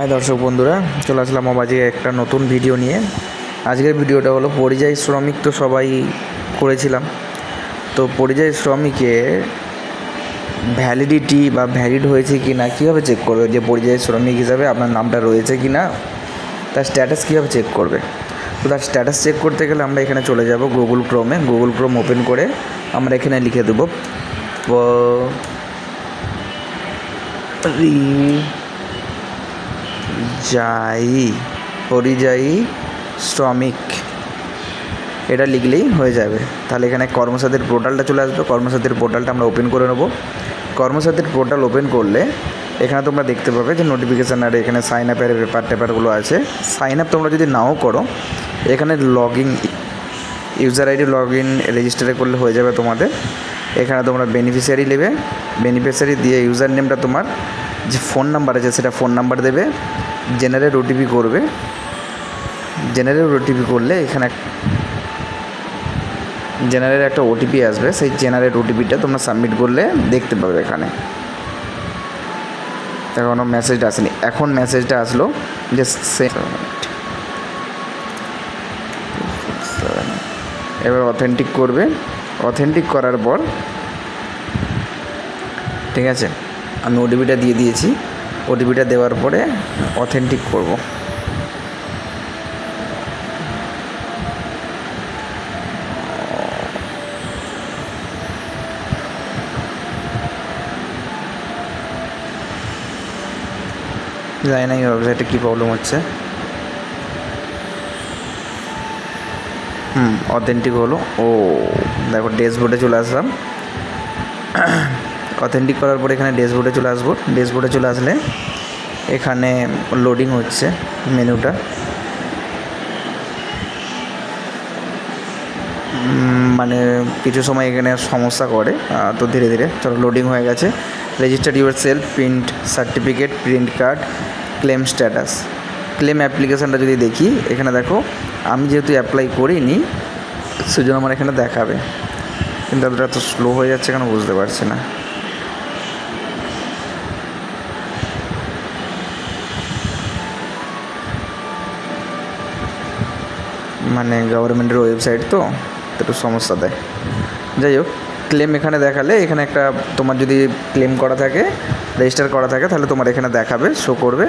High দর্শক বন্ধুরা, চলে আসলাম আজকে একটা নতুন ভিডিও নিয়ে। আজকের ভিডিওটা হলো পরিযায়ী শ্রমিক তো সবাই করেছিলাম। তো পরিযায়ী শ্রমিকে ভ্যালিডিটি বা ভ্যালিড হয়েছে কি না কীভাবে চেক করবে? যে পরিযায়ী শ্রমিক হিসাবে আপনার নামটা রয়েছে কি না তার স্ট্যাটাস কীভাবে চেক করবে? তো তার স্ট্যাটাস চেক করতে গেলে আমরা এখানে চলে যাব গুগল ক্রোমে গুগল ক্রোম ওপেন করে আমরা এখানে লিখে দেবো যাই পরিযায়ী শ্রমিক। এটা লিখলেই হয়ে যাবে। তাহলে এখানে কর্মসাথীর পোর্টালটা চলে আসবে। কর্মসাথীর পোর্টালটা আমরা ওপেন করে নেব। কর্মসাথীর পোর্টাল ওপেন করলে এখানে তোমরা দেখতে পাবে যে নোটিফিকেশান আর এখানে সাইন আপের পেপার টেপারগুলো আছে। সাইন আপ তোমরা যদি নাও করো, এখানে log in user ID log in রেজিস্টারে করলে হয়ে যাবে তোমাদের। এখানে তোমরা বেনিফিশিয়ারি নেবে। বেনিফিশিয়ারি দিয়ে ইউজার নেমটা তোমার যে ফোন নাম্বার আছে সেটা ফোন নাম্বার দেবে জেনারেল ওটিপি করবে। জেনারেল ওটিপি করলে এখানে জেনারেল একটা ওটিপি আসবে, সেই জেনারেল ওটিপিটা তোমরা সাবমিট করলে দেখতে পাবে এখানে। এখনও মেসেজটা আসেনি। এখন মেসেজটা আসলো যে এবার অথেন্টিক করবে। অথেন্টিক করার পর, ঠিক আছে? আমি ওটিপিটা দিয়ে দিয়েছি। ওটিপিটা দেওয়ার পরে অথেন্টিক করব। জানি না এই ওয়েবসাইটে কী প্রবলেম হচ্ছে। হুম অথেন্টিক হলো। ও, দেখো ড্যাশবোর্ডে চলে আসলাম। অথেন্টিক করার পরে এখানে ড্যাশবোর্ডে চলে আসব। ড্যাশবোর্ডে চলে আসলে এখানে লোডিং হচ্ছে মেনুটা। মানে কিছু সময় এখানে সমস্যা করে তো ধীরে ধীরে চলো লোডিং হয়ে গেছে। Register yourself print certificate print card claim status claim অ্যাপ্লিকেশানটা যদি দেখি, এখানে দেখো, আমি যেহেতু অ্যাপ্লাই করিনি সেজন্য আমার এখানে দেখাবে। কিন্তু এতটা এত স্লো হয়ে যাচ্ছে কেন বুঝতে পারছি না। মানে গভর্নমেন্টের ওয়েবসাইট তো, একটু সমস্যা দেয়। যাই হোক ক্লেম এখানে দেখালে, এখানে একটা তোমার যদি ক্লেম করা থাকে রেজিস্টার করা থাকে, তাহলে তোমার এখানে দেখাবে শো করবে।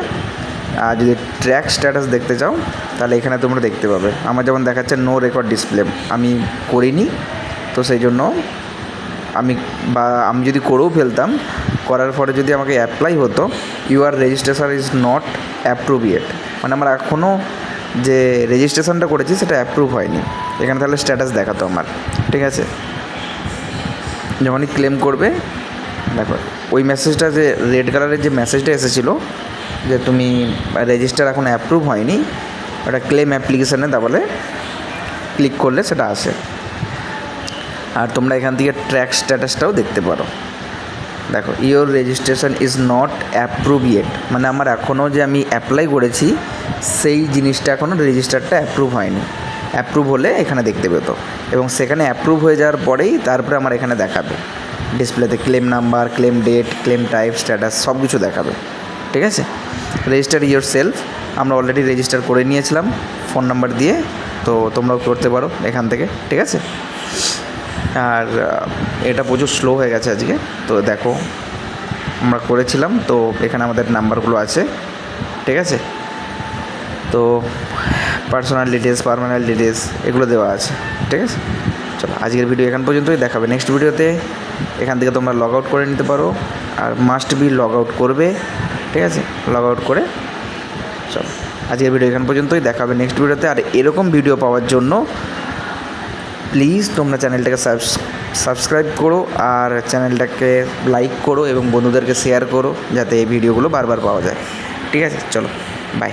আর যদি ট্র্যাক স্ট্যাটাস দেখতে চাও, তাহলে এখানে তোমরা দেখতে পাবে। আমার যেমন দেখাচ্ছে নো রেকর্ড ডিসপ্লে আমি করিনি, তো সেই জন্য আমি, বা আমি যদি করেও ফেলতাম, করার পরে যদি আমাকে অ্যাপ্লাই হতো your registration is not approve yet মানে আমার এখনও যে রেজিস্ট্রেশনটা করেছি, সেটা অ্যাপ্রুভ হয়নি। এখানে তাহলে স্ট্যাটাস দেখাতো আমার, ঠিক আছে? যখনই ক্লেম করবে, দেখো, ওই মেসেজটা যে রেড কালারের যে মেসেজটা এসেছিল, যে তুমি রেজিস্টার এখন অ্যাপ্রুভ হয়নি, ওটা ক্লেম অ্যাপ্লিকেশানে তাহলে ক্লিক করলে সেটা আসে। আর তোমরা এখান থেকে ট্র্যাক স্ট্যাটাসটাও দেখতে পারো। দেখো your registration is not approve yet মানে আমার এখনও যে আমি অ্যাপ্লাই করেছি, সেই জিনিসটা এখনও রেজিস্টারটা অ্যাপ্রুভ হয়নি। অ্যাপ্রুভ হলে এখানে দেখতে পেত। এবং সেখানে অ্যাপ্রুভ হয়ে যাওয়ার পরেই তারপরে আমার এখানে দেখাবে। ডিসপ্লেতে claim number claim date claim type status সব কিছু দেখাবে। ঠিক আছে? রেজিস্টার ইয়োর সেলফ আমরা অলরেডি রেজিস্টার করে নিয়েছিলাম। ফোন নাম্বার দিয়ে। তো তোমরাও করতে পারো এখান থেকে। ঠিক আছে? আর এটা প্রচুর স্লো হয়ে গেছে আজকে। তো দেখো, আমরা করেছিলাম, তো এখানে আমাদের নাম্বারগুলো আছে, ঠিক আছে? তো পার্সোনাল ডিটেলস পারমানেন্ট ডিটেলস এগুলো দেওয়া আছে, ঠিক আছে? চলো, আজকের ভিডিও এখান পর্যন্তই, দেখাবে নেক্সট ভিডিওতে এখান থেকে তোমরা লগ আউট করে নিতে পারো, আর মাস্ট বি লগ আউট করবে, ঠিক আছে? লগ আউট করে, চলো, আজকের ভিডিও এখান পর্যন্তই, দেখাবে নেক্সট ভিডিওতে আর এরকম ভিডিও পাওয়ার জন্য প্লিজ তোমরা চ্যানেলটাকে সাবস্ক্রাইব করো আর চ্যানেলটাকে লাইক করো এবং বন্ধুদেরকে শেয়ার করো যাতে এই ভিডিওগুলো বারবার পাওয়া যায়। ঠিক আছে, চলো বাই